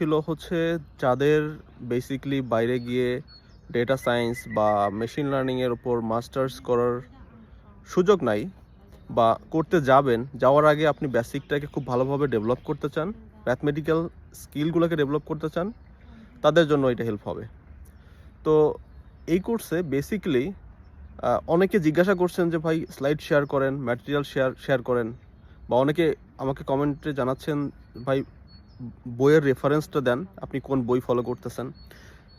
ছিল হচ্ছে যাদের বেসিকলি বাইরে গিয়ে ডেটা সায়েন্স বা মেশিন লার্নিংয়ের উপর মাস্টার্স করার সুযোগ নাই বা করতে যাবেন, যাওয়ার আগে আপনি বেসিকটাকে খুব ভালোভাবে ডেভেলপ করতে চান ম্যাথমেটিক্যাল স্কিলগুলোকে ডেভেলপ করতে চান, তাদের জন্য এটা হেল্প হবে। তো এই কোর্সে বেসিক্যালি অনেকে জিজ্ঞাসা করছেন যে, ভাই স্লাইড শেয়ার করেন ম্যাটেরিয়াল শেয়ার শেয়ার করেন। বা অনেকে আমাকে কমেন্টে জানাচ্ছেন, ভাই বইয়ের রেফারেন্সটা দেন, আপনি কোন বই ফলো করতেছেন।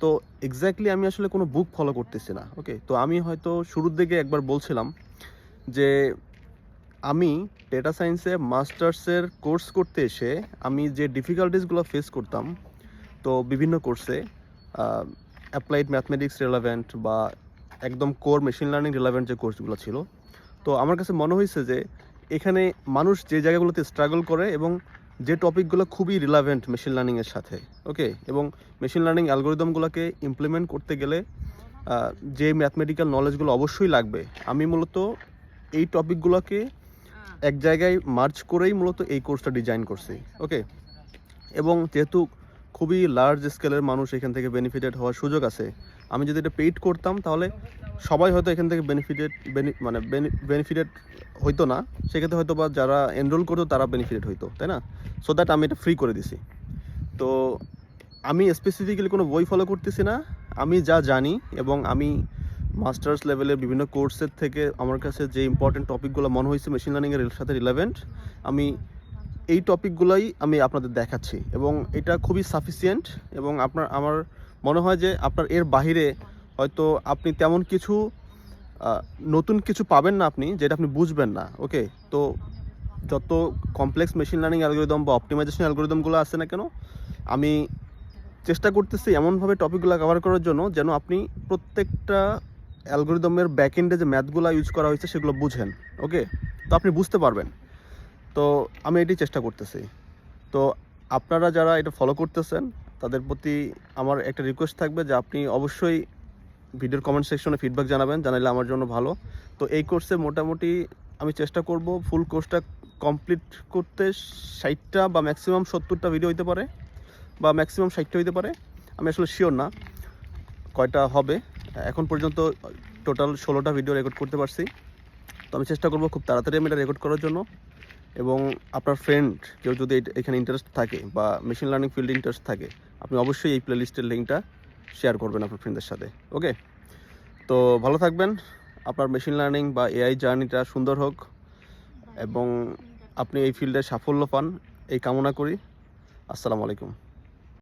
তো এক্স্যাক্টলি আমি আসলে কোনো বুক ফলো করতেছি না ওকে তো আমি হয়তো শুরুর দিকে একবার বলছিলাম যে আমি ডেটা সায়েন্সে মাস্টার্সের কোর্স করতে এসে আমি যে ডিফিকাল্টিসগুলো ফেস করতাম, তো বিভিন্ন কোর্সে অ্যাপ্লাইড ম্যাথমেটিক্স রিলেভেন্ট বা একদম কোর মেশিন লার্নিং রিলেভেন্ট যে কোর্সগুলো ছিল, তো আমার কাছে মনে হয়েছে যে এখানে মানুষ যে জায়গাগুলোতে স্ট্রাগল করে এবং যে টপিকগুলো খুবই রিলেভেন্ট মেশিন লার্নিংয়ের সাথে ওকে এবং মেশিন লার্নিং অ্যালগোরিদমগুলোকে ইমপ্লিমেন্ট করতে গেলে যে ম্যাথমেটিক্যাল নলেজগুলো অবশ্যই লাগবে আমি মূলত এই টপিকগুলোকে এক জায়গায় মার্চ করেই মূলত এই কোর্সটা ডিজাইন করছি ওকে এবং যেহেতু খুবই লার্জ স্কেলের মানুষ এখান থেকে বেনিফিটেড হওয়ার সুযোগ আছে আমি যদি এটা পেইড করতাম তাহলে সবাই হয়তো এখান থেকে বেনিফিটেড মানে বেনিফিটেড হইতো না। সেক্ষেত্রে হয়তো বা যারা এনরোল করতো, তারা বেনিফিটেড হইতো, তাই না? সো দ্যাট আমি এটা ফ্রি করে দিছি। তো আমি স্পেসিফিক্যালি কোনো বই ফলো করতেছি না। আমি যা জানি এবং আমি মাস্টার্স লেভেলের বিভিন্ন কোর্সের থেকে আমার কাছে যে ইম্পর্টেন্ট টপিকগুলো মনে হয়েছে মেশিন লার্নিংয়ের সাথে রিলেভেন্ট আমি এই টপিকগুলোই আমি আপনাদের দেখাচ্ছি। এবং এটা খুবই সাফিসিয়েন্ট এবং আপনার আমার মনে হয় যে আপনার এর বাহিরে হয়তো আপনি তেমন কিছু নতুন কিছু পাবেন না আপনি যেটা আপনি বুঝবেন না, ওকে? তো যত কমপ্লেক্স মেশিন লার্নিং অ্যালগোরিদম বা অপটিমাইজেশন অ্যালগোরিদমগুলো আছে না কেন, আমি চেষ্টা করতেছি এমনভাবে টপিকগুলো কভার করার জন্য যেন আপনি প্রত্যেকটা অ্যালগোরিদমের ব্যাকএন্ডে যে ম্যাথগুলো ইউজ করা হয়েছে সেগুলো বুঝেন, ওকে? তো আপনি বুঝতে পারবেন। তো আমি এটি চেষ্টা করতেছি। তো আপনারা যারা এটা ফলো করতেছেন, তাদের প্রতি আমার একটা রিকোয়েস্ট থাকবে যে আপনি অবশ্যই ভিডিওর কমেন্ট সেকশনে ফিডব্যাক জানাবেন জানালে আমার জন্য ভালো। তো এই কোর্সে মোটামুটি আমি চেষ্টা করব ফুল কোর্সটা কমপ্লিট করতে ষাটটা বা ম্যাক্সিমাম সত্তরটা ভিডিও হইতে পারে, বা ম্যাক্সিমাম ষাটটা হইতে পারে। আমি আসলে শিওর না কয়টা হবে। এখন পর্যন্ত টোটাল ষোলোটা ভিডিও রেকর্ড করতে পারছি। তো আমি চেষ্টা করব খুব তাড়াতাড়ি আমি এটা রেকর্ড করার জন্য। এবং আপনার ফ্রেন্ড কেউ যদি এখানে ইন্টারেস্ট থাকে বা মেশিন লার্নিং ফিল্ডে ইন্টারেস্ট থাকে, আপনি অবশ্যই এই প্লেলিস্টের লিঙ্কটা শেয়ার করবেন আপনার ফ্রেন্ডদের সাথে ওকে তো ভালো থাকবেন, আপনার মেশিন লার্নিং বা এআই জার্নিটা সুন্দর হোক, এবং আপনি এই ফিল্ডে সাফল্য পান, এই কামনা করি, আসসালামু আলাইকুম।